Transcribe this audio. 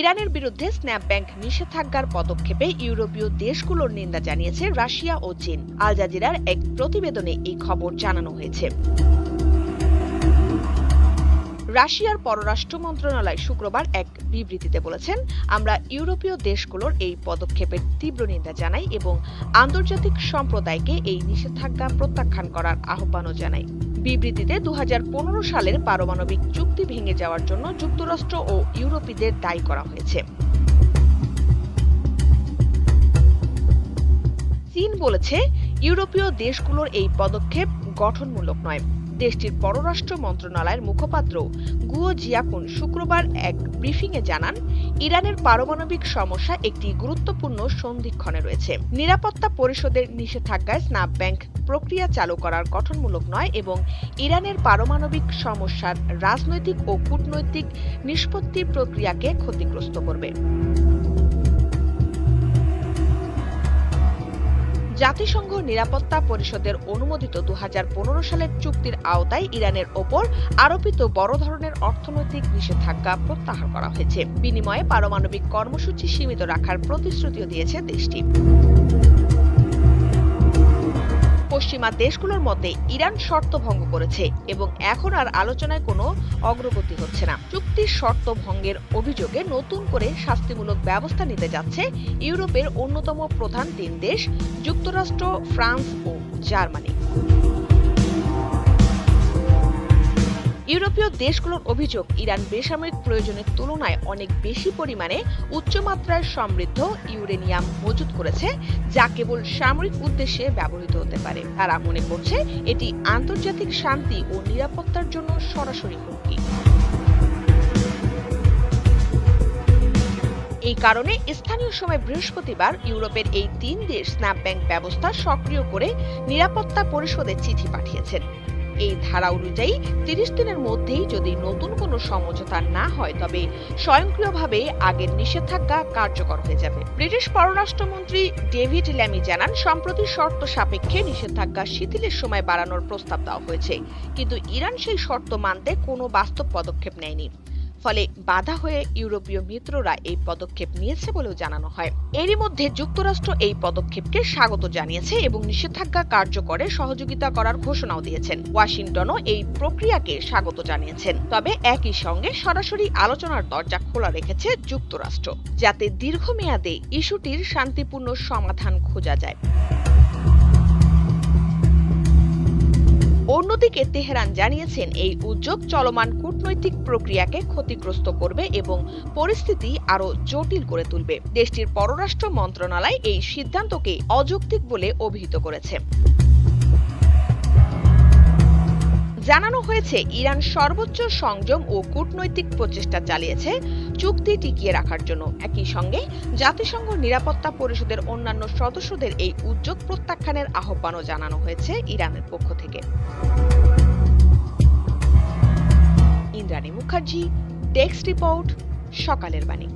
ইরানের বিরুদ্ধে snap bank নিষেধাজ্ঞার পদক্ষেপে ইউরোপীয় দেশগুলোর নিন্দা জানিয়েছে রাশিয়া ও চীন। আল জাজিরার এক প্রতিবেদনে এই খবর জানানো হয়েছে। রাশিয়ার পররাষ্ট্র মন্ত্রণালয় শুক্রবার এক বিবৃতিতে বলেছেন, আমরা ইউরোপীয় দেশগুলোর এই পদক্ষেপের তীব্র নিন্দা জানাই এবং আন্তর্জাতিক সম্প্রদায়কে এই নিষেধাজ্ঞা প্রত্যাখ্যান করার আহ্বানও জানাই। বিবৃতিতে দুহাজার পনেরো সালের পারমাণবিক চুক্তি ভেঙে যাওয়ার জন্য যুক্তরাষ্ট্র ও ইউরোপীদের দায়ী করা হয়েছে। চীন বলেছে, ইউরোপীয় দেশগুলোর এই পদক্ষেপ গঠনমূলক নয়। দেশটির পররাষ্ট্র মন্ত্রণালয়ের মুখপাত্র গুয়ো জিয়াকুন শুক্রবার এক ব্রিফিংয়ে জানান, ইরানের পারমাণবিক সমস্যা একটি গুরুত্বপূর্ণ সন্ধিক্ষণে রয়েছে। নিরাপত্তা পরিষদের নিষেধাজ্ঞায় স্ন্যাপ ব্যাংক প্রক্রিয়া চালু করার গঠনমূলক নয় এবং ইরানের পারমাণবিক সমস্যার রাজনৈতিক ও কূটনৈতিক নিষ্পত্তি প্রক্রিয়াকে ক্ষতিগ্রস্ত করবে। জাতিসংঘ নিরাপত্তা পরিষদের অনুমোদিত দু হাজার পনেরো সালের চুক্তির আওতায় ইরানের ওপর আরোপিত বড় ধরনের অর্থনৈতিক নিষেধাজ্ঞা প্রত্যাহার করা হয়েছে। বিনিময়ে পারমাণবিক কর্মসূচি সীমিত রাখার প্রতিশ্রুতিও দিয়েছে দেশটি। পশ্চিমা দেশগুলোর মতে ইরান শর্ত ভঙ্গ করেছে এবং এখন আর আলোচনায় কোনো অগ্রগতি হচ্ছে না। চুক্তির শর্ত ভঙ্গের অভিযোগে নতুন করে শাস্তিমূলক ব্যবস্থা নিতে যাচ্ছে ইউরোপের অন্যতম প্রধান তিন দেশ, যুক্তরাষ্ট্র, ফ্রান্স ও জার্মানি। ইউরোপীয় দেশগুলোর অভিযোগ ইরান বেসামরিক প্রয়োজনের তুলনায় অনেক বেশি পরিমাণে উচ্চমাত্রায় সমৃদ্ধ ইউরেনিয়াম মজুত করেছে, যা কেবল সামরিক উদ্দেশ্যে ব্যবহৃত হতে পারে। তারা মনে করছে এটি আন্তর্জাতিক শান্তি ও নিরাপত্তার জন্য সরাসরি হুমকি। এই কারণে স্থানীয় সময় বৃহস্পতিবার ইউরোপের এই তিন দেশ স্ন্যাপ ব্যাংক ব্যবস্থা সক্রিয় করে নিরাপত্তা পরিষদে চিঠি পাঠিয়েছেন। এই ধারা অনুযায়ী তিরিশ দিনের মধ্যেই যদি নতুন কোনো সমঝোতা না হয়, তবে স্বয়ংক্রিয়ভাবে আগের নিষেধাজ্ঞা কার্যকর হয়ে যাবে। ব্রিটিশ পররাষ্ট্রমন্ত্রী ডেভিড ল্যামি জানান, সম্প্রতি শর্ত সাপেক্ষে নিষেধাজ্ঞা শিথিলের সময় বাড়ানোর প্রস্তাব দেওয়া হয়েছে। কিন্তু ইরান সেই শর্ত মানতে কোনো বাস্তব পদক্ষেপ নেয়নি। ফলে বাধা হয়ে ইউরোপীয় মিত্ররা এই পদক্ষেপ নিয়েছে বলেও জানানো হয়। এরই মধ্যে যুক্তরাষ্ট্র এই পদক্ষেপকে স্বাগত জানিয়েছে এবং নিষেধাজ্ঞা কার্যকরে সহযোগিতা করার ঘোষণাও দিয়েছেন। ওয়াশিংটনও এই প্রক্রিয়াকে স্বাগত জানিয়েছেন। তবে একই সঙ্গে সরাসরি আলোচনার দরজা খোলা রেখেছে যুক্তরাষ্ট্র, যাতে দীর্ঘমেয়াদে ইস্যুটির শান্তিপূর্ণ সমাধান খোঁজা যায়। অন্যদিকে তেহরান জানিয়েছেন, এই উদ্যোগ চলমান কূটনৈতিক প্রক্রিয়াকে ক্ষতিগ্রস্ত করবে এবং পরিস্থিতি আরও জটিল করে তুলবে। দেশটির পররাষ্ট্র মন্ত্রণালয় এই সিদ্ধান্তকে অযৌক্তিক বলে অভিহিত করেছে। জানানো হয়েছে, ইরান সর্বোচ্চ সংযম ও কূটনৈতিক প্রচেষ্টা চালিয়েছে চুক্তি টিকিয়ে রাখার জন্য। একই সঙ্গে জাতিসংঘ নিরাপত্তা পরিষদের অন্যান্য সদস্যদের এই উদ্যোগ প্রত্যাখ্যানের আহ্বানও জানানো হয়েছে ইরানের পক্ষ থেকে। ইন্দ্রাণী মুখার্জি টেক্সট রিপোর্ট, সকালের বাণী।